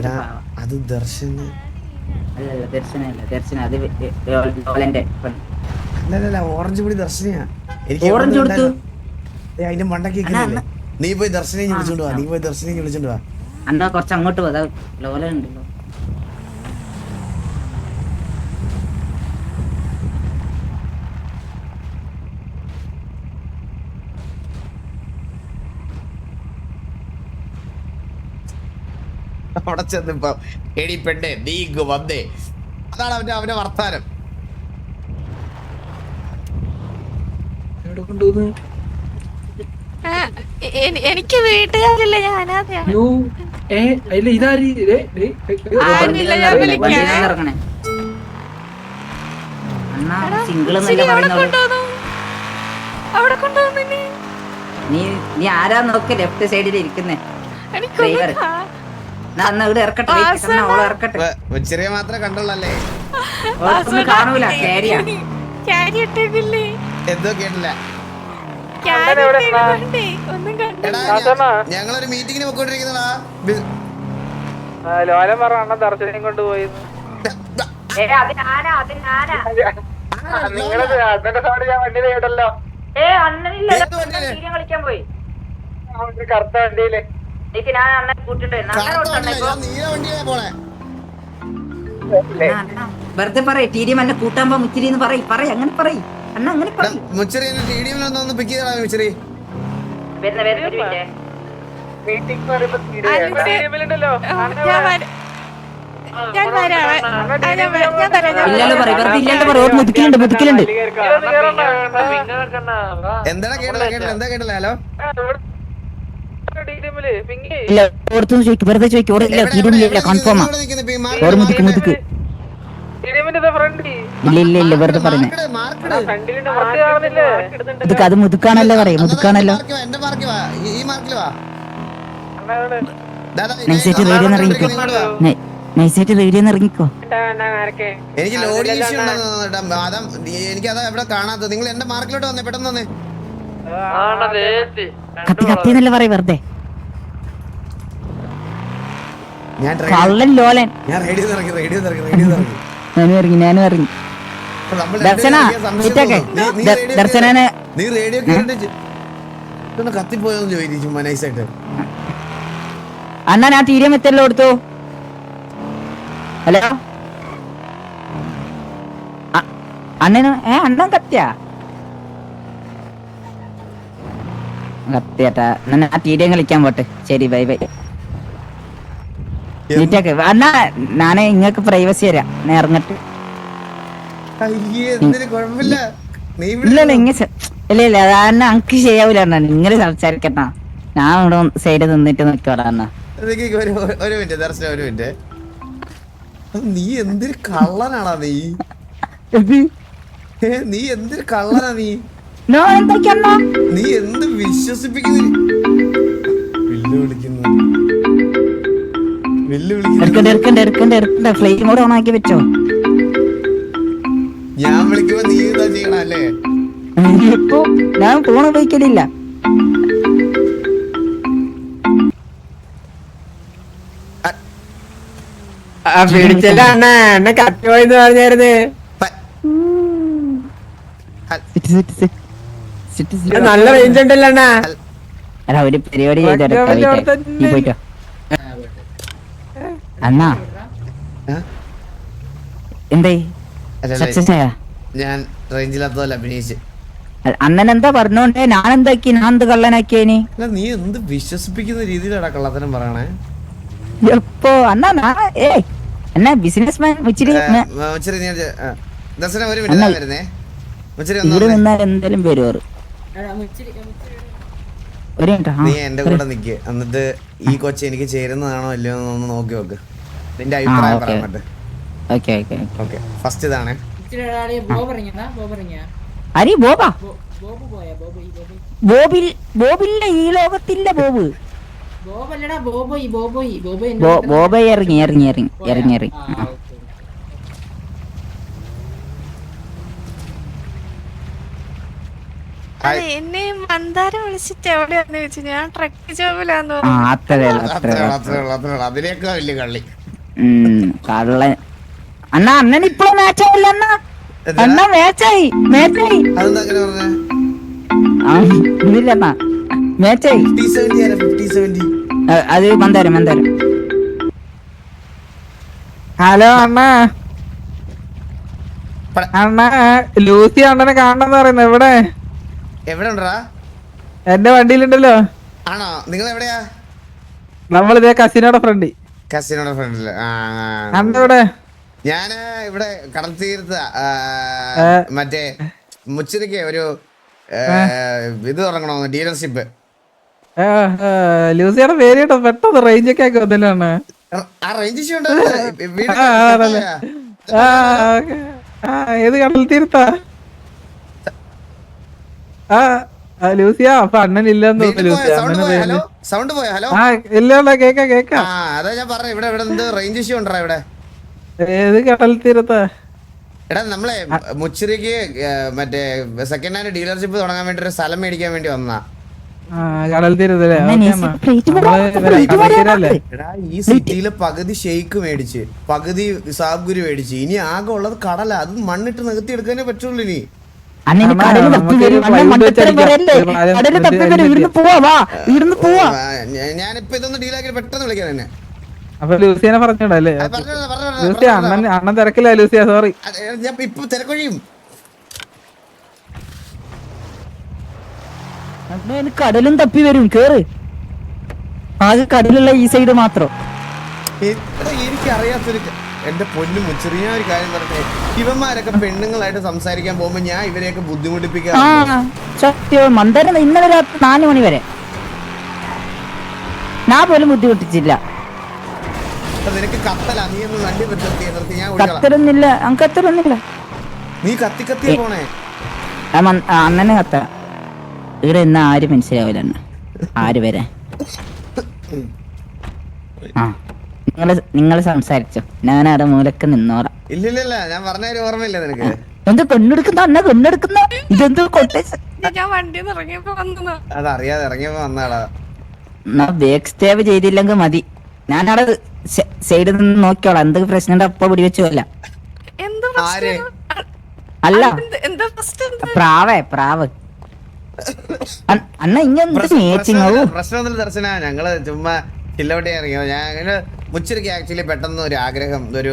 എടാ അത് ദർശന്. അല്ലല്ല ദർശനല്ല. ദർശന അത് ലോലന്റെ അല്ലല്ല ഓറഞ്ച് പൊടി ദർശനയാ. എനിക്ക് ഓറഞ്ച് കൊടുത്തു? അതിന്റെ മണ്ടക്ക് നീ പോയി ദർശനെ വിളിച്ചോണ്ട് വാ നീ പോയി ദർശനെ വിളിച്ചോണ്ട് വാ. അന്നാ കുറച്ച് അങ്ങോട്ട് പോകാ ലോല അവിടെ ചെന്നിപ്പോ എടി പെണ്ണെ നീ ഇങ്ങ് വന്നേ. അതാണ് അവന്റെ അവന്റെ വർത്താനം. എനിക്ക് വീട്ടുകാരില്ല ഞാൻ ഇതാരി അവിടെ നീ നീ ആരാ നോക്ക് ലെഫ്റ്റ് സൈഡിൽ ഇരിക്കുന്നേ. ഡ്രൈവർ. ഇവിടെ ഇറക്കട്ടെ അവളെ ഇറക്കട്ടെ. ചെറിയ മാത്രമേ കണ്ടുള്ളല്ലേ? കാണൂല കാരിയാ ക്യാരി ഇട്ടേക്കില്ലേ എന്തോ കേട്ടില്ല. ഞങ്ങളൊരു മീറ്റിംഗിന് പോയിക്കൊണ്ടിരിക്കുന്നതാ ലോലം പറ അണ്ണൻ ദർശനം കൊണ്ടുപോയി നിങ്ങളത് അണ്ണന്റെ സൗണ്ട് ഞാൻ വണ്ടിയിൽ കേട്ടല്ലോ കറുത്ത വണ്ടിയിൽ. വെറുതെ പറയ് ടി ഡി എന്നെ? കൂട്ടാൻ മുച്ചിരി എന്ന് പറയ് പറയ് അങ്ങനെ പറയ്. അണ്ണ അങ്ങനെ പറയും. മുച്ചിരി ടി ഡി എം ഒന്ന് പിക്ക് ചെയ്താ മുച്ചിരി. ഞാൻ വരാം. ഞാൻ വരാം. ഞാൻ വരാം. മുതുക്കിലുണ്ട് മുതുക്കിലുണ്ട് കേട്ടില്ല എന്താ കേട്ടില്ല ഹലോ? ഇല്ല ഓർത്തൊന്ന് ചോദിക്കും വെറുതെ ചോദിക്കും ഓർ ഇല്ല ഇല്ല കൺഫേമാ മുതുക്ക് മുതുക്ക് ഇല്ല ഇല്ല ഇല്ല വെറുതെ മുതുക്ക് അത് മുതുക്കാണല്ലോ പറയും മുതുക്കാണല്ലോ. എന്റെ മാർക്ക് വാ ഈ- ഈ വാ. അണ്ണാ ദാ, ദാ, നൈസായിട്ട് ഞാൻ റേഡിയോ ഇറങ്ങിക്കോ. നൈസായിട്ട് ഇറങ്ങിക്കോ എനിക്ക് ലോഡിംഗ് ഇഷ്യൂ ഉണ്ടെന്ന് അതാ എനിക്ക് അതാ എവിടെ കാണാത്തത്? നിങ്ങൾ എന്റെ മാർക്കിലോട്ട് വന്നേ പെട്ടെന്ന് വന്നേ. കത്തി കത്തി എന്നല്ലേ പറയ വെറുതെ? കള്ളൻ ലോലൻ. ഞാൻ റേഡിയോ ഇറങ്ങി റേഡിയോ ഇറങ്ങി റേഡിയോ ഇറങ്ങി. ഞാനും ഇറങ്ങി ഞാനും ഇറങ്ങി. ദർശന, റേഡിയോ ദർശനനെ- തീരെ മെത്തല്ലോ കൊടുത്തു. ഹലോ? അ- അണ്ണന് ഏ അണ്ണൻ കത്തിയാ? കത്തിയട്ടാ എന്നാ ആ തീരെ കളിക്കാൻ പോട്ടെ. ശരി ബൈ ബൈ. നീറ്റൊക്കെ ഞാനേ ഇങ്ങക്ക് പ്രൈവസി തരാം. ഞാൻ ഇറങ്ങട്ട്. ഇല്ല ഇല്ല അനക്ക് ശരിയാവൂല അണ്ണാ. സംസാരിക്കട്ടാ ഞാൻ ഇവിടെ സൈഡ് നിന്നിട്ട് നിക്കോടാ അണ്ണാ. ഒരു മിനിറ്റ് ദർശന ഒരു മിനിറ്റ്. നീ എന്തൊരു കള്ളനാടാ നീ? നീ എന്തൊരു കള്ളനാ നീ? നോ അണ്ണാ എന്ത് വിശ്വസിപ്പിക്കുന്നു? എടുക്കണ്ട വിളിക്കുന്നു. എടുക്കണ്ട ഫ്ലൈറ്റ് മോഡ് ഓൺ ആക്കി വെച്ചോ. ഞാൻ വിളിക്കുമ്പോ നീ ഇതാ ചെയ്യണല്ലേ ഇപ്പൊ ഞാൻ ഫോൺ ഉപയോഗിക്കലില്ല. ആ പിടിച്ചല്ല അണ്ണ. എന്നെ കത്തുപോയിന്ന് പറഞ്ഞായിരുന്നു. നല്ല റേഞ്ച് ഉണ്ടല്ലോ അണ്ണ. എടാ ഒരു പരിപാടി ചെയ്തെടുക്കാം പോയിട്ടോ അണ്ണാ. അല്ല, അല്ല, സക്സസ് ആയാ? ഞാൻ റേഞ്ചില്ലാത്തതല്ല അഭിനയിച്ച്. അണ്ണൻ എന്താ പറഞ്ഞോണ്ടേ? ഞാൻ എന്താക്കി? ഞാൻ എന്ത് കള്ളനാക്കിയേനി അല്ല നീ എന്ത് വിശ്വസിപ്പിക്കുന്ന രീതിയിലാണ് കള്ളത്തനം പറയണേ? എപ്പോ? അണ്ണാ ഏ. എന്നാ ബിസിനസ് മാൻ മുച്ചിരി നീ ഒരു- ഒരു മിനിറ്റ് വരുന്നേ. മുച്ചിരി ഇവിടെ. നിന്നാൽ എന്തായാലും വരും നീ എന്റെ കൂടെ നിക്ക്. എന്നിട്ട് ഈ കൊച്ചി എനിക്ക് ചേരുന്നതാണോ അല്ലയോ എന്ന് ഒന്ന് നോക്കി നോക്ക്. നിന്റെ അഭിപ്രായം. പറയാൻ പറ്റും ഓക്കെ ഓക്കെ ഓക്കെ. ഫസ്റ്റ് ഇതാണ്. അരി ബോബാ? ബോബിൽ ബോബില്ല ഈ ലോകത്തില്ല ബോബ്. ബോബല്ലടാ ബോബോയ് ബോബ ഇറങ്ങി ഇറങ്ങി ഇറങ്ങി ഇറങ്ങി ഇറങ്ങി. മന്ദാരം വിളിച്ചിട്ട് എവിടെയാന്ന് ചോദിച്ചു? ഞാൻ ട്രക്ക് ജോബിലാന്ന് ആ പറഞ്ഞു. അത്രേ ഉള്ളു അത്രേ അത്രേ ഉള്ളൂ, ഉള്ളു അത്രേ ഉള്ളൂ, അത്രേ ഉള്ളൂ. അതിനേക്കാ വലിയ കള്ളി. ഉം, കള്ളൻ. അണ്ണാ അണ്ണൻ ഇപ്പോഴും മാച്ചായില്ല അണ്ണാ. എന്താ? അണ്ണ മാച്ചായി മാച്ചായി അതെന്താ അങ്ങനെ പറഞ്ഞേ? ആ ഇല്ല അണ്ണാ. മാച്ചായി ഫിഫ്റ്റി സെവന്റി ആരാ? ഫിഫ്റ്റി സെവന്റി അ- അത് മന്ദാരം മന്ദാരം. ഹലോ അണ്ണ. അണ്ണ ലൂസി അണ്ണനെ കാണണം എന്ന് പറയുന്നത് എവിടെ? എവിടെ ഉണ്ടാ എന്റെ വണ്ടിയിലുണ്ടല്ലോ. ആണോ? നിങ്ങൾ എവിടെയാ നമ്മളിതേ കസിനോടെ ഫ്രണ്ട്. കസിനോടെ ഫ്രണ്ടിൽ. ആ. എവിടെ ഞാൻ ഇവിടെ കടൽ തീരത്ത് മറ്റേ മുച്ചിരിക്ക് ഒരു ഇത് തുടങ്ങണോ? ഡീലർഷിപ്പ്. ലൂസിയുടെ പേര് കേട്ടോ പെട്ടെന്ന് റേഞ്ച് ഒക്കെ ആക്കി വന്നല്ലോ ആ റേഞ്ച് ഏത് കടൽ ആ, ലൂസിയ അപ്പൊ അണ്ണൻ ഇല്ലെന്ന് തോന്നുന്നു സൗണ്ട് പോയ? ഹലോ സൗണ്ട് പോയ? ഹലോ ആ ഇല്ല കേക്കാ കേക്കാ. ആ അതാ ഞാൻ പറഞ്ഞ ഇവിടെ ഇവിടെ എന്ത് റേഞ്ച് ഇഷ്യൂ ഉണ്ടോ ഇവിടെ? ഏത് കടൽ തീരത്താ? എടാ നമ്മളെ മുച്ചിരിക്ക് മറ്റേ സെക്കൻഡ് ഹാൻഡ് ഡീലർഷിപ്പ് തുടങ്ങാൻ വേണ്ടി ഒരു സ്ഥലം മേടിക്കാൻ വേണ്ടി വന്നാ. കടൽ തീരത്തല്ലേ എടാ ഈ സിറ്റിയിലെ പകുതി ഷെയ്ക്ക് മേടിച്ച് പകുതി സാബ്ഗുരു മേടിച്ച്. ഇനി ആകെ ഉള്ളത് കടല അത് മണ്ണിട്ട് നികത്തി എടുക്കാനേ പറ്റുള്ളൂ ഇനി. അണ്ണന് കടലിൽ കടൽ തപ്പി വരും ഒരു മണ്ടത്തരം പറയല്ലേ കടൽ തപ്പി വരും ഇവിടുന്ന് പോവാ. വാ ഇവിടുന്ന് പോവാ. ഞാനിപ്പോ ഇതൊന്ന് ഡീലാക്കി പെട്ടെന്ന് വിളിക്കാൻ തന്നെ അപ്പൊ ലൂസിയനെ പറഞ്ഞിടല്ലേ ലൂസിയ അണ്ണൻ അണ്ണൻ തിരക്കില്ല ലൂസിയ സോറി ഞാൻ ഇപ്പൊ തിരക്കൊഴിയും. അണ്ണന് കടലും തപ്പി വരും. കേറ്. ആകെ കടലുള്ള ഈ സൈഡ് മാത്രം. എനിക്ക് അറിയാത്തൊരു പൊന്നും ഒരു കാര്യം പറഞ്ഞേ. ഇവന്മാരൊക്കെ പെണ്ണുങ്ങളായിട്ട് സംസാരിക്കാൻ പോകുമ്പോ ഞാൻ ഇവരെയൊക്കെ ബുദ്ധിമുട്ടിപ്പിക്കാറുണ്ട്. മന്ദരം ഇന്നലെ രാത്രി നാല് മണി വരെ. ഞാൻ പോലും ബുദ്ധിമുട്ടിച്ചില്ല. നിനക്ക് കത്തല. നീ ഒന്ന് വണ്ടി നിർത്തി നിർത്തി. ഞാൻ കത്തരൊന്നില്ല കത്തരൊന്നില്ല നീ കത്തി പോണേ. അന്നെ കത്ത. ഇവിടെ ഇന്ന് ആരും മനസ്സിലാവില്ല ആര് വരെ? ആ. നിങ്ങൾ നിങ്ങൾ സംസാരിച്ചോ. ഞാൻ അവിടെ മൂലക്ക് നിന്നോറ ഇല്ലില്ല ഞാൻ പറഞ്ഞ ഒരു ഓർമ്മയില്ല നിനക്ക്. എന്ത് പെണ്ണെടുക്കുന്ന? അന്ന പെണ്ണെടുക്കുന്ന? ഇതെന്തോ കൊട്ടേഷൻ? ഞാൻ വണ്ടി ഇറങ്ങിയപ്പോ വന്നതാ. അതറിയാതെ ഇറങ്ങിയപ്പോ വന്നാടാ എന്നാ ബേക്ക് സ്റ്റേവ് ചെയ്തില്ലെങ്കിൽ മതി. ഞാൻ അവിടെ സൈഡിൽ നിന്ന് നോക്കിയോളാം എന്ത് പ്രശ്നം അപ്പൊ പിടിവെച്ചു അല്ല. അല്ല എന്താ പ്രശ്നം പ്രാവേ പ്രാവ്. അന്ന ഇങ്ങനെ പ്രശ്നമൊന്നുമില്ല ദർശന. ഞങ്ങൾ ചുമ്മാ ചില്ലവട്ടി ഇറങ്ങിയോ ഞാൻ അങ്ങനെ മുച്ചിരിക്ക് ആക്ച്വലി പെട്ടെന്ന് ഒരു ആഗ്രഹം ഒരു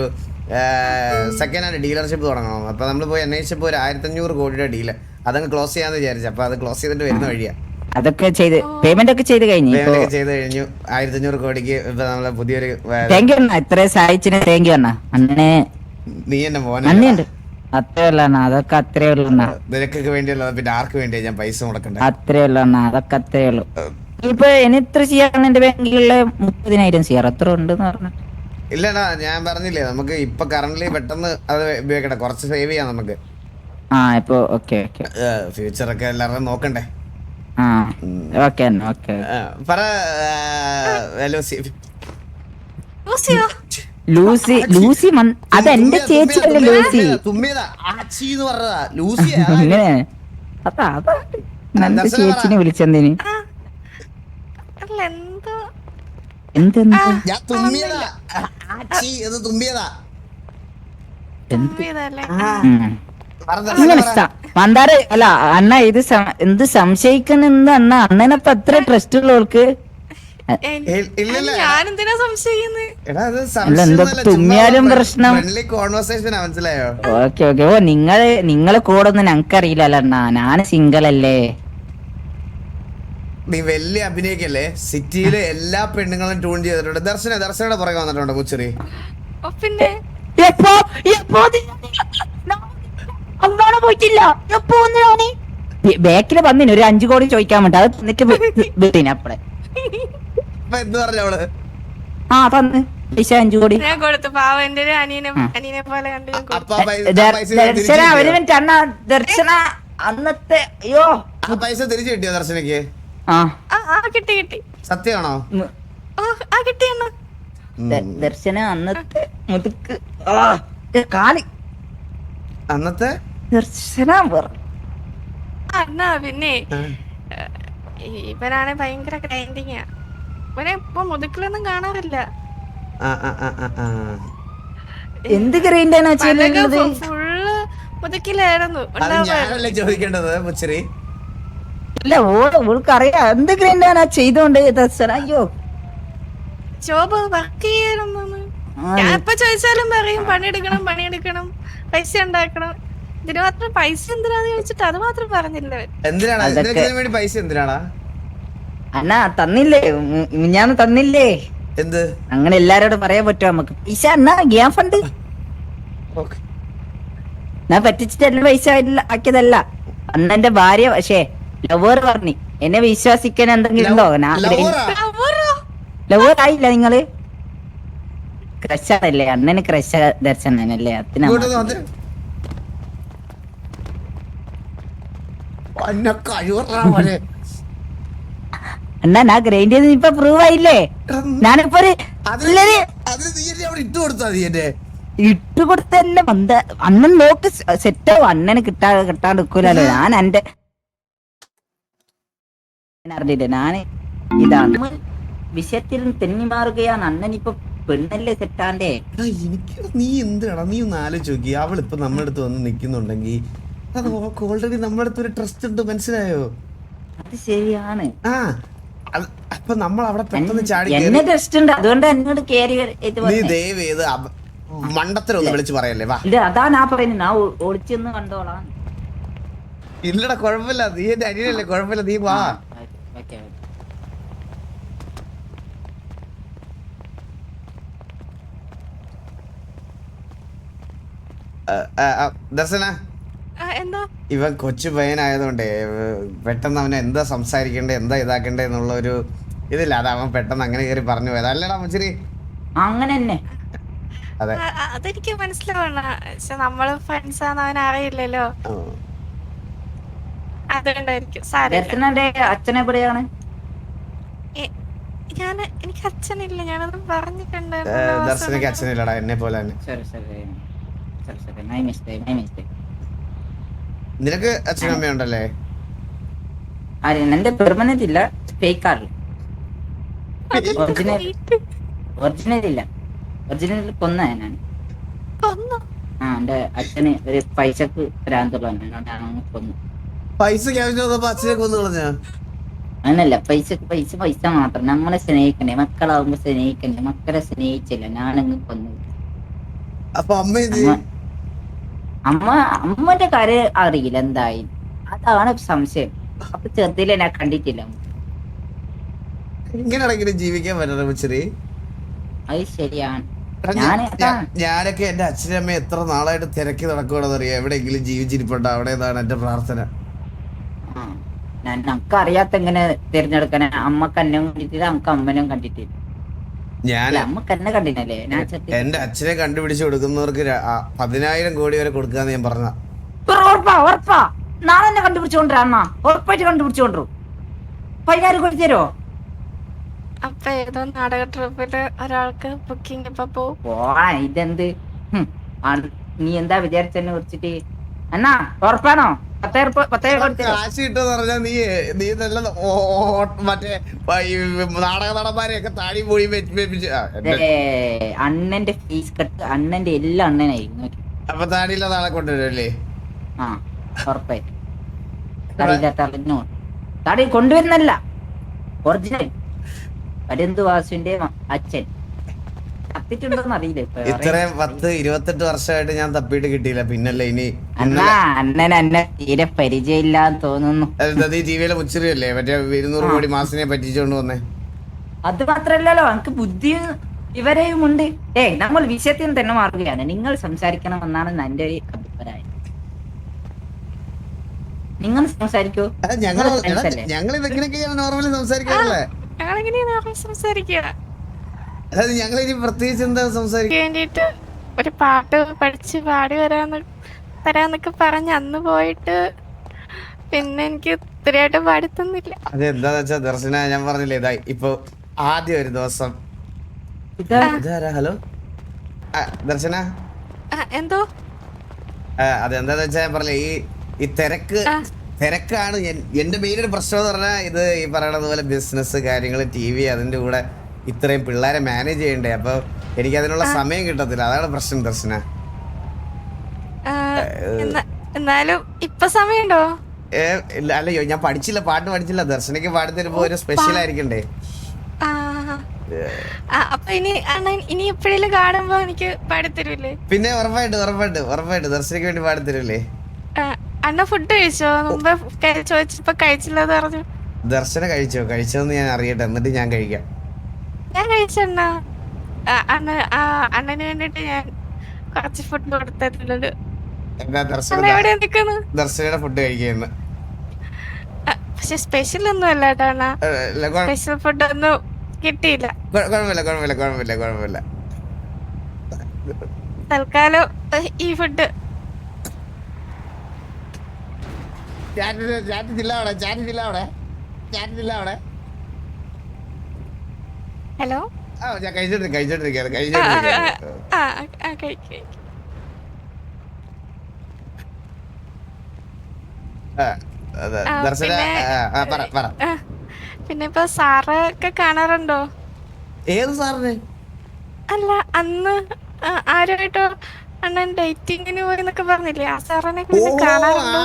സെക്കൻഡ് ഹാൻഡ് ഡീലർഷിപ്പ് തുടങ്ങണം. അപ്പൊ നമ്മൾ പോയി അന്വേഷിച്ചപ്പോ ഒരു ആയിരത്തി അഞ്ഞൂറ് കോടിയുടെ ഡീൽ അതങ്ങ് ക്ലോസ് ചെയ്യാന്ന് വിചാരിച്ചു. അപ്പൊ അത് ക്ലോസ് ചെയ്തിട്ട് വരുന്ന വഴിയാ. അതൊക്കെ ചെയ്ത് പേയ്മെന്റ് ഒക്കെ ചെയ്ത് കഴിഞ്ഞു പേയ്മെന്റ് ഒക്കെ ചെയ്ത് കഴിഞ്ഞു. ആയിരത്തി അഞ്ഞൂറ് കോടിക്ക് ഇപ്പൊ നമ്മളെ പുതിയൊരു താങ്ക് യു അണ്ണ. ഇത്ര സഹായിച്ചിന് താങ്ക് യു അണ്ണ. അണ്ണനെ നീ എന്നെ മോനെ നന്ദിയുണ്ട് അത്രേ ഉള്ളു അണ്ണ. അതൊക്കെ അത്രേ ഉള്ളു അണ്ണ. നിനക്കൊക്കെ വേണ്ടിയല്ല പിന്നെ ആർക്ക് വേണ്ടിയാ ഞാൻ പൈസ മുടക്കണ്ട? അത്രേ ഉള്ളു അണ്ണ. അതൊക്കെ അത്രേ ഉള്ളു. ഇപ്പൊ ഇനി എത്ര ചെയ്യാൻ എന്റെ ബാങ്കിലുള്ള മുപ്പതിനായിരം ചെയ്യാറ്? എത്ര ഉണ്ട് ഇല്ലടാ ഞാൻ പറഞ്ഞില്ലേ നമുക്ക് ഇപ്പൊ കറന്റ് പെട്ടെന്ന് അത് ഉപയോഗിക്കട്ടെ കുറച്ച് സേവ് ചെയ്യാം നമുക്ക്. ആ ഇപ്പൊ ഓക്കെ ഓക്കെ ഫ്യൂച്ചറൊക്കെ എല്ലാവരും നോക്കണ്ടേ? ആ ഓക്കെ ഓക്കെ പറ ലൂസി. ലൂസി ലൂസി അത് എന്റെ ചേച്ചിയല്ലേ ലൂസി? അതാ അതാ. നല്ല. ചേച്ചിനെ വിളിച്ചെന്തിന്. അല്ല എന്തോ ഞാൻ തുമ്മിയതാ. ആച്ചി തുമ്മിയതാ. മന്ദാര അല്ല അണ്ണ ഇത് എന്ത് സംശയിക്കണെന്ന് അണ്ണ? അണ്ണനപ്പൊ അത്ര ട്രസ്റ്റ് ഉള്ളവർക്ക് തുമ്മിയാലും പ്രശ്നം? Okay okay. ഓ നിങ്ങൾ നിങ്ങളെ കൂടെ ഒന്നും ഞങ്ങൾക്കറിയില്ലല്ലോ അണ്ണ. ഞാൻ സിംഗിൾ അല്ലേ? നീ വലിയ അഭിനയിക്കല്ലേ? സിറ്റിയിലെ എല്ലാ പെണ്ണുങ്ങളും ട്യൂൺ ചെയ്തിട്ടുണ്ട്. ദർശന ദർശനയുടെ പുറകെ വന്നിട്ടുണ്ട് മുച്ചറി. പിന്നെ? എപ്പോ പോയിട്ടില്ല? എപ്പോ വന്നു ബാക്കിൽ വന്നിന് ഒരു അഞ്ചു കോടി ചോദിക്കാൻ വേണ്ടി. അത് തന്നിട്ട് വീട്ടിന് അപ്പളെ. അപ്പൊ എന്ത് പറഞ്ഞു അവൾ? ആ തന്ന്. പൈസ അഞ്ചു കോടി. ഞാൻ കൊടുത്തു. പാവ എന്റെ അനിയനെ അനിയനെ പോലെ കണ്ട് ദർശന ഒരു കിട്ടിയോ? മിനിറ്റ് അണ്ണ ദർശന അന്നത്തെ അയ്യോ. ആ പൈസ തിരിച്ചു കിട്ടിയോ ദർശനക്ക് കിട്ടി കിട്ടി. സത്യമാണോ. ആ കിട്ടി ദർശന അന്നത്തെ മുതുക്ക്. കാൽ. അന്നത്തെ? ദർശന അന്നാ പിന്നെ ഇവനാണ് ഭയങ്കര ഗ്രൈൻഡിങ്ങാ. ഇവനെ ഇപ്പൊ മുതുക്കിലൊന്നും കാണാറില്ല. ആ ആ ആ ആ ആ. എന്ത് ഗ്രൈൻഡാണ് ഫുള്ള് മുതുക്കിലായിരുന്നു. ചോദിക്കേണ്ടത് ഉണ്ടാവുക ഞാനല്ലേ ചോദിക്കേണ്ടത് ഓൾക്ക് ഇല്ല ഓൾ ഓൾക്കറിയാം. ആ ചെയ്തോണ്ട് ദർശന അയ്യോ. ജോബ് വർക്ക് ചെയ്യാനൊന്നു ഞാൻ എപ്പോ ചോദിച്ചാലും പറയും പണിയെടുക്കണം പണിയെടുക്കണം പൈസ ഉണ്ടാക്കണം. ഇതിന് മാത്രം പൈസ എന്തിനാന്ന് ചോദിച്ചിട്ട് അത് മാത്രം പറഞ്ഞില്ല? അതൊക്കെ- നിനക്ക് വേണ്ടി പൈസ എന്തിനാടാ അണ്ണാ തന്നില്ലേ? ഞാൻ തന്നില്ലേ? എന്ത്? അങ്ങനെ എല്ലാരോടും പറയാൻ പറ്റുമോ നമുക്ക്? പൈസ അണ്ണാ ഗ്യാൻ ഫണ്ട്. ഓക്കേ. ഞാൻ പറ്റിച്ചിട്ടല്ല പൈസ ഇല്ല- ആക്കിയതല്ല. അന്നെന്റെ ഭാര്യ പക്ഷേ ലവർ പറഞ്ഞു. എന്നെ വിശ്വസിക്കാൻ എന്തെങ്കിലും ഉണ്ടോ? ലവർ ആയില്ല നിങ്ങൾ? ക്രഷാണല്ലേ അണ്ണന് ക്രഷ ദർശനല്ലേ അതിനാ. അണ്ണാ ഞാൻ ഗ്രൈൻഡ് ചെയ്ത് ഇപ്പൊ പ്രൂവ് ആയില്ലേ? ഞാനിപ്പോ ഒരു അതിന് ഇല്ലൊരു അതിന് അവിടെ ഇട്ട് കൊടുത്താ നീ എന്നെ. ഇട്ട് കൊടുത്തല്ല അണ്ണൻ നോക്ക് സെറ്റാവും അണ്ണന് കിട്ടാ കിട്ടാണ്ട് നിക്കൂലല്ലോ. ഞാൻ എന്റെ അറിഞ്ഞില്ല? ഞാൻ ഇതാണ്. വിഷയത്തിൽ നിന്ന് തെന്നി മാറുകയാണ്. അണ്ണൻ ഇപ്പൊ പെണ്ണല്ലേ സെറ്റാണ്ടേ? എടാ, എനിക്ക് നീ എന്തിനാടാ? നീ ഒന്ന് ആലോചിച്ച് നോക്കി അവളിപ്പോ നമ്മുടെ അടുത്ത് വന്ന് നിക്കുന്നുണ്ടെങ്കിൽ അത് ഓൾറെഡി നമ്മുടെ അടുത്ത് ഒരു ട്രസ്റ്റ് ഉണ്ട് മനസ്സിലായോ? അത് ശരിയാണ്. ആ അപ്പൊ നമ്മൾ അവിടെ പെട്ടെന്ന് ചാടി എന്നെ കേറി ടെസ്റ്റ് ഉണ്ട്. അതുകൊണ്ട് എന്നോട് കേറി നീ. ദയവ് ചെയ്ത് മണ്ടത്തരം ഒന്ന് വിളിച്ച് പറയല്ലേ വാ. അതാ ഞാൻ പറയുന്നത് ഞാൻ ഒ- ഒളിച്ചെന്ന് കണ്ടോളാം. ഇല്ലടാ കുഴപ്പമില്ല. നീ എന്റെ അനിയനല്ലേ കുഴപ്പമില്ല. നീ വാ. ഓക്കെ ദർശന. ആ, എന്താ? ഇവൻ കൊച്ചു പയ്യനായതുകൊണ്ട് പെട്ടെന്ന് അവനെ എന്താ സംസാരിക്കണ്ടേ എന്താ ഇതാക്കണ്ടേ എന്നുള്ള ഒരു ഇതില്ല. അത് അവൻ പെട്ടെന്ന് അങ്ങനെ കയറി പറഞ്ഞു പോയത്. അല്ലടാ മുച്ചിരി. അങ്ങനെ തന്നെ അതെ അതെനിക്ക് മനസ്സിലാവണ. പക്ഷെ നമ്മൾ ഫ്രണ്ട്സ് ആണെന്ന് അവൻ അറിയില്ലല്ലോ. അതുകൊണ്ടായിരിക്കും ദർശനന്റെ അച്ഛനെ എവിടെയാണ്? ഞാൻ എനിക്ക് അച്ഛനില്ല. ഞാനത് പറഞ്ഞിട്ടുണ്ട്. ഏ, ദർശനയ്ക്ക് അച്ഛനില്ലടാ. എന്നെ പോലെ നിനക്ക് അച്ഛനും അമ്മയുണ്ടല്ലേ എന്റെ പെർമനന്റ് ഇല്ല. ഫേക്ക് ആണ് ഒറിജിനൽ ഒറിജിനൽ ഇല്ല. ഒറിജിനൽ കൊന്ന ഞാൻ കൊന്നു? ആ എന്റെ അച്ഛന് ഒരു പൈസക്ക് ഭ്രാന്തുള്ളവനാണ് കൊന്നു. പൈസ ആവശ്യം വന്നപ്പോ അച്ഛനെ കൊന്നു കളഞ്ഞാ? അങ്ങനല്ല പൈസ പൈസ പൈസ മാത്രം. നമ്മളെ സ്നേഹിക്കണേ മക്കളാവുമ്പോ സ്നേഹിക്കണ്ടേ? മക്കളെ സ്നേഹിച്ചില്ല. ഞാനങ്ങ് കൊന്നു. അപ്പൊ അമ്മ അമ്മ അമ്മ അമ്മന്റെ കാര്യം അറിയില്ല എന്തായി. അതാണ് സംശയം. അപ്പൊ ചെറുതിലെ ഞാൻ കണ്ടിട്ടില്ല. ഇങ്ങനെയാണെങ്കിലും ജീവിക്കാൻ പറ്റണം മുച്ചിരി അത് ശരിയാണ് ഞാനൊക്കെ എന്റെ അച്ഛനമ്മ എത്ര നാളായിട്ട് തിരക്കി നടക്കുകയാണെന്ന് അറിയാം എവിടെയെങ്കിലും ജീവിച്ചിരിപ്പുണ്ടോ. അവിടെ എന്താണ് എന്റെ പ്രാർത്ഥന. നമുക്ക് അറിയാത്ത എങ്ങനെ തിരഞ്ഞെടുക്കാൻ അമ്മയ്ക്ക് എന്നെ കണ്ടിട്ടില്ല നമുക്ക് അമ്മനും കണ്ടിട്ടില്ല. ഞാൻ അമ്മയ്ക്ക് എന്നെ കണ്ടിട്ടല്ലേ? ഞാൻ എന്റെ അച്ഛനെ കണ്ടുപിടിച്ച് കൊടുക്കുന്നവർക്ക് പതിനായിരം കോടി വരെ കൊടുക്കാന്ന് ഞാൻ പറഞ്ഞ ഉറ- ഉറപ്പാ ഉറപ്പാ. നാളെ എന്നെ കണ്ടുപിടിച്ചോണ്ടാ അമ്മ ഉറപ്പായിട്ട് കണ്ടുപിടിച്ചോണ്ടു പതിനായിരം കോടി തരുമോ അപ്പൊ ഏതോ നാടക ട്രിപ്പിൽ ഒരാൾക്ക് ബുക്കിംഗ് ഇപ്പൊ പോവും പോടാ ഇതെന്ത്? നീ എന്താ വിചാരിച്ചെന്നെ കുറിച്ചിട്ട്? എന്നാ ഉറപ്പാണോ? കാശ് കിട്ടുമെന്ന് പറഞ്ഞാൽ നീ നീ നല്ല മറ്റേ നാടക നടന്മാരെയൊക്കെ താടി പോയി അണ്ണന്റെ ഫീസ് കട്ട് അണ്ണന്റെ എല്ലാ അണ്ണനായിരുന്നു അപ്പൊ താടിയില്ലാത്ത നാളെ കൊണ്ടുവരുമല്ലേ ആ ഉറപ്പായിട്ട്. തടി കൊണ്ടുവരുന്നല്ല ഒറിജിനൽ പരന്തുവാസുവിന്റെ അച്ഛൻ. ഇത്രയും പത്ത് ഇരുപത്തെട്ട് വർഷമായിട്ട് ഞാൻ തപ്പിയിട്ട് കിട്ടിയില്ല. പിന്നല്ലേ ഇനി അണ്ണാ അണ്ണൻ എന്നെ തീരെ പരിചയമില്ലാന്ന് തോന്നുന്നു. എന്താ ഈ മറ്റേ ഇരുന്നൂറ് കോടി മാസിനെ പറ്റിച്ചോണ്ട് വന്നേ. അത് മാത്രല്ലല്ലോ എനിക്ക് ബുദ്ധിയും ഇവരെയും ഉണ്ട്. ഏ നമ്മൾ വിഷയത്തിൽ തന്നെ മാറുകയാണ്. നിങ്ങൾ സംസാരിക്കണമെന്നാണ് എന്റെ ഒരു അഭിപ്രായം. നിങ്ങൾ സംസാരിക്കൂ. ഞങ്ങൾ? ഞങ്ങൾ ഇതെങ്ങനെയൊക്കെയാണ് നോർമലി സംസാരിക്കാറുള്ളത് ഞങ്ങളെങ്ങനെയാ സംസാരിക്കുക? അതായത് ഞങ്ങൾ ഇനി പ്രത്യേകിച്ച് എന്താ സംസാരിക്കേണ്ടിട്ട് ഒരു പാട്ട് പഠിച്ച് പാടി വരാന്ന് വരാന്നൊക്കെ പറഞ്ഞ് അന്ന് പോയിട്ട് പിന്നെ എനിക്ക് ഇത്രയായിട്ട് പാടി തന്നില്ല. അത് എന്താന്ന് വെച്ചാ ദർശന ഞാൻ പറഞ്ഞില്ലേ ഇതായി ഇപ്പൊ ആദ്യം ഒരു ദിവസം. ഹലോ? ദർശന? എന്തോ? അതെന്താന്ന് വെച്ചാ ഞാൻ പറഞ്ഞില്ലേ ഈ ഈ തിരക്ക് തിരക്കാണ് എന്റെ മെയിൻ ഒരു പ്രശ്നം എന്ന് പറഞ്ഞാൽ ഇത് ഈ പറയണത് പോലെ ബിസിനസ് കാര്യങ്ങൾ ടി വി അതിന്റെ കൂടെ ഇത്രയും പിള്ളേരെ മാനേജ് ചെയ്യണ്ടേ? അപ്പൊ എനിക്ക് അതിനുള്ള സമയം കിട്ടത്തില്ല. അതാണ് പ്രശ്നം ദർശന. എന്നാലും ഇപ്പൊ സമയമുണ്ടോ? അല്ലയോ ഞാൻ പഠിച്ചില്ല പാട്ട് പഠിച്ചില്ല. ദർശനയ്ക്ക് പാട്ട് തരുമ്പോ ഒരു സ്പെഷ്യൽ ആയിരിക്കണ്ടേ? അപ്പൊ ഇനി അണ്ണൻ ഇനി എപ്പോഴേലും കാണുമ്പോ എനിക്ക് പാടിത്തരൂലേ പിന്നെ ഉറപ്പായിട്ട് ഉറപ്പായിട്ട് ഉറപ്പായിട്ട്. ദർശനയ്ക്ക് വേണ്ടി പാടിത്തരൂലേ അണ്ണ ഫുഡ് കഴിച്ചോ? മുമ്പ് ചോദിച്ചപ്പോ കഴിച്ചില്ലെന്ന് പറഞ്ഞു. ദർശന കഴിച്ചോ? കഴിച്ചോന്ന് ഞാൻ അറിയട്ടെ. എന്നിട്ട് ഞാൻ കഴിക്കാം. ഞാൻ കഴിച്ചെണ്ണ. അണ്ണ ആ, അണ്ണന് വേണ്ടിട്ട് ഞാൻ കുറച്ച് ഫുഡ് കൊടുത്തിട്ടുണ്ട് ദർശനയുടെ ഫുഡ് കഴിക്കുന്നു പക്ഷെ സ്പെഷ്യൽ ഒന്നും അല്ല കേട്ടോ സ്പെഷ്യൽ ഫുഡ് ഒന്നും കിട്ടിയില്ല. കുഴപ്പമില്ല കുഴപ്പമില്ല കുഴപ്പമില്ല കുഴപ്പമില്ല തൽക്കാലം ഈ ഫുഡ് ചാറ്റ് ചാറ്റ് ചില്ല അവിടെ ചാറ്റില്ല അവിടെ. ചാറ്റില്ല അവിടെ ഹലോ ആ ഞാൻ കഴിച്ചോണ്ടിരിക്കും കഴിച്ചോണ്ടിരിക്കുകയാണ് ആ, ആ, കഴിച്ചോണ്ടിരിക്കുകയാണ് ആ, കഴിക്ക്. ആ, ആ, പറ പറ. ആ, പിന്നെ ഇപ്പൊ സാറ് ഒക്കെ കാണാറുണ്ടോ? ഏത് സാറിന്? അല്ല അന്ന് ആരുമായിട്ടോ അണ്ണൻ ഡേറ്റിങ്ങിന് പോയി എന്നൊക്കെ പറഞ്ഞില്ലേ? ആ സാറിനെ കാണാറുണ്ടോ?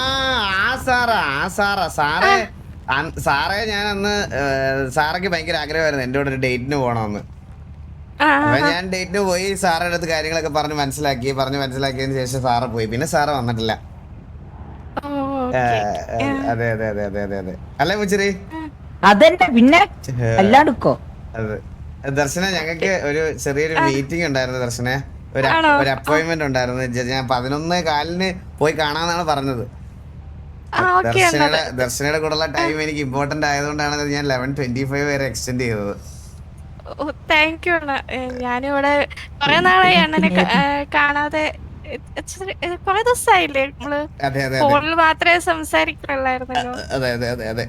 ആ സാറാ ആ സാറാ. സാറേ സാറേ ഞാൻ അന്ന് സാറയ്ക്ക് ഭയങ്കര ആഗ്രഹമായിരുന്നു എന്റെ കൂടെ ഒരു ഡേറ്റിന് പോകണമെന്ന്. ആ അപ്പൊ ഞാൻ ഡേറ്റിന് പോയി സാറുടെ അടുത്ത് കാര്യങ്ങളൊക്കെ പറഞ്ഞ് മനസ്സിലാക്കി പറഞ്ഞ് മനസ്സിലാക്കിയതിന് ശേഷം സാറ് പോയി. പിന്നെ സാറ് വന്നിട്ടില്ല. ഓക്കേ. അതെ അതെ അതെ അതെ അതെ അതെ. അല്ലേ മുച്ചിരി? അതെന്നെ പിന്നെ? അല്ലാണ്ടിക്കോ അതെ ദർശന ഞങ്ങൾക്ക് ഒരു ചെറിയൊരു മീറ്റിംഗ് ഉണ്ടായിരുന്നു ദർശന. ഒരു ഒരു അപ്പോയിന്റ്മെന്റ് ഉണ്ടായിരുന്നു. ഞാൻ പതിനൊന്ന് കാലിന് പോയി കാണാന്നാണ് പറഞ്ഞത്. ദർശനയുടെ ദർശനയുടെ കൂടെയുള്ള ടൈം എനിക്ക് ഇമ്പോർട്ടന്റ് ആയതുകൊണ്ടാണ് ഞാൻ ലെവൻ ട്വന്റി ഫൈവ് വരെ എക്സ്റ്റെൻഡ് ചെയ്തത്. താങ്ക് യു അണ്ണ. ഞാനിവിടെ കുറെ നാളായി അണ്ണനെ കാണാതെ. കുറെ ദിവസമായില്ലേ നമ്മൾ ഫോണിൽ മാത്രമേ സംസാരിക്കുള്ളായിരുന്നല്ലോ. അതെ അതെ അതെ അതെ.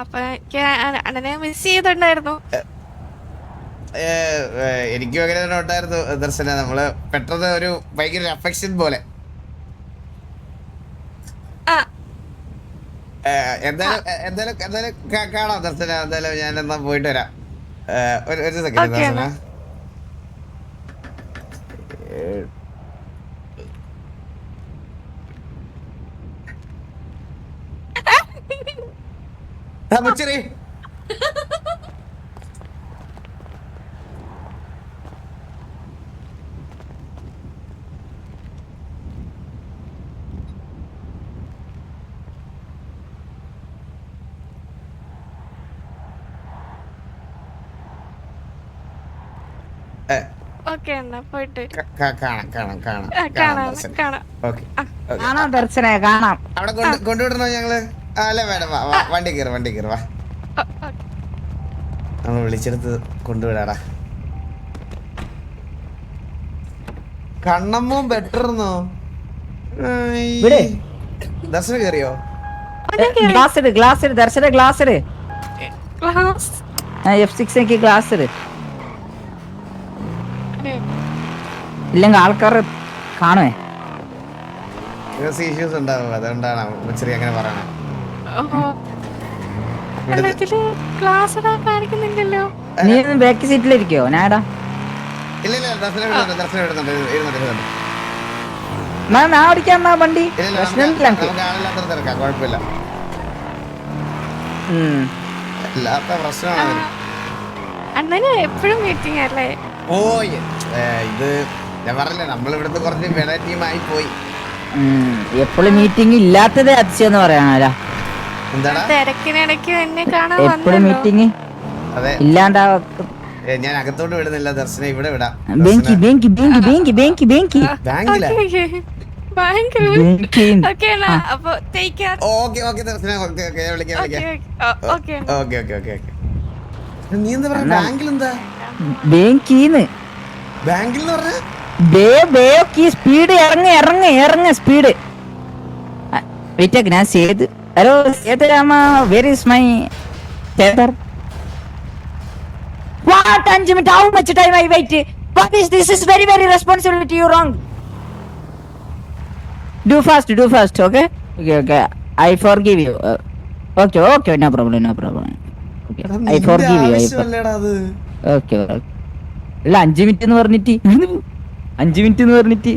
അപ്പൊ എനിക്ക് അണ്ണനെ മിസ് ചെയ്തിട്ടുണ്ടായിരുന്നു. എനിക്കും അങ്ങനെ തന്നെ ഉണ്ടായിരുന്നു ദർശന. നമ്മൾ പെട്ടെന്ന് ഒരു ഭയങ്കര അഫെക്ഷൻ പോലെ. എന്തായാലും എന്തായാലും എന്തായാലും കാണാം ദർശന. എന്തായാലും ഞാൻ എന്നാ പോയിട്ട് വരാം. ഒരു ഒരു സെക്കൻഡ് ദർശന. മുച്ചിരി ഏ, ഓക്കെ എന്നാ പോയിട്ട്. കാണാം കാണാം കാണാം. കാണാം കാണാം ദർശന കാണാം. ഓക്കെ കാണാം ദർശനെ കാണാം. അവിടെ കൊണ്ട് കൊണ്ടുവിടണോ ഞങ്ങൾ? അല്ല മേഡം വാ, വണ്ടി കയറി വണ്ടി കയറി വാ. നമ്മൾ വിളിച്ചെടുത്ത് കൊണ്ടുവിടാടാ കണ്ണമ്മും ബെറ്റർന്നോ ഇവിടെ. കേറിയോ കയറിയോ? ഗ്ലാസ് ഇട് ഗ്ലാസ് ഇട് ദർശന ഗ്ലാസ് ഇട്. എഫ് സിക്സ് എനിക്ക് ഗ്ലാസ് ഇട്. ഇല്ലെങ്കിൽ ആൾക്കാർ കാണുവേ. ഇഷ്യൂസ് ഉണ്ടാവും അതുകൊണ്ടാണ് അങ്ങനെ പറയണേ. ക്ലാസ് ഇടാൻ കാണിക്കുന്നില്ലല്ലോ. നീ ബാക്ക് സീറ്റിലിരിക്കോ ഞാടാ ഇല്ല ഇല്ല ദർശനം വിടുന്നുണ്ട് ദർശനം വിടുന്നുണ്ട് ഇരുന്നുണ്ട് ഇരുന്നുണ്ട് എന്നാ ഞാൻ ഓടിക്കാൻ വണ്ടി. പ്രശ്നമില്ല കുഴപ്പമില്ല. ഇല്ലാത്ത പ്രശ്നമാണ്. അണ്ണന് എപ്പോഴും മീറ്റിംഗ് അല്ലേ? ഓ ഇത് ഞാൻ പറഞ്ഞില്ലേ നമ്മൾ ഇവിടുത്തെ കുറച്ച് വെള ടീമായി പോയി. എപ്പോഴും മീറ്റിംഗ് ഇല്ലാത്തത് അതിശയം എന്ന് പറയാനല്ല തിരക്കിനിടയ്ക്ക് എന്നെ കാണാൻ എപ്പോഴും മീറ്റിംഗ് അതെ. ഇല്ലാണ്ടാ ഞാൻ അകത്തോട്ട് വിടുന്നില്ല ദർശനം ഇവിടെ വിടാം. ബേങ്കി ബേങ്കി ബേങ്കി ബേങ്കി ബേങ്കി ബേങ്കി ബാങ്കില? ഭയങ്കര ബേങ്കി ഓക്കെ അണ്ണ അപ്പൊ ടേക്ക് കെയർ ഓക്കെ ഓക്കെ ദർശനം ഓക്കെ ഓക്കെ ഞാൻ വിളിക്കാം ഓക്കെ വിളിക്കാം. Okay. Okay okay okay okay. നീ എന്താ പറയാ ബാങ്കിൽ എന്താ ബേങ്കീന്ന് പറഞ്ഞ? സ്പീഡ് ഇറങ്ങ് ഇറങ്ങ് ഇറങ്ങ് സ്പീഡ് വെയിറ്റ് ഞാൻ Seth hello Sethurama where is my what അഞ്ച് minute how much time I wait what is this is very very responsibility you wrong do fast do fast okay okay okay I forgive you okay okay no problem no problem I forgive you okay okay അല്ല അഞ്ചു minute എന്ന് പറഞ്ഞിട്ട് അഞ്ചു minute എന്ന് പറഞ്ഞിട്ട്.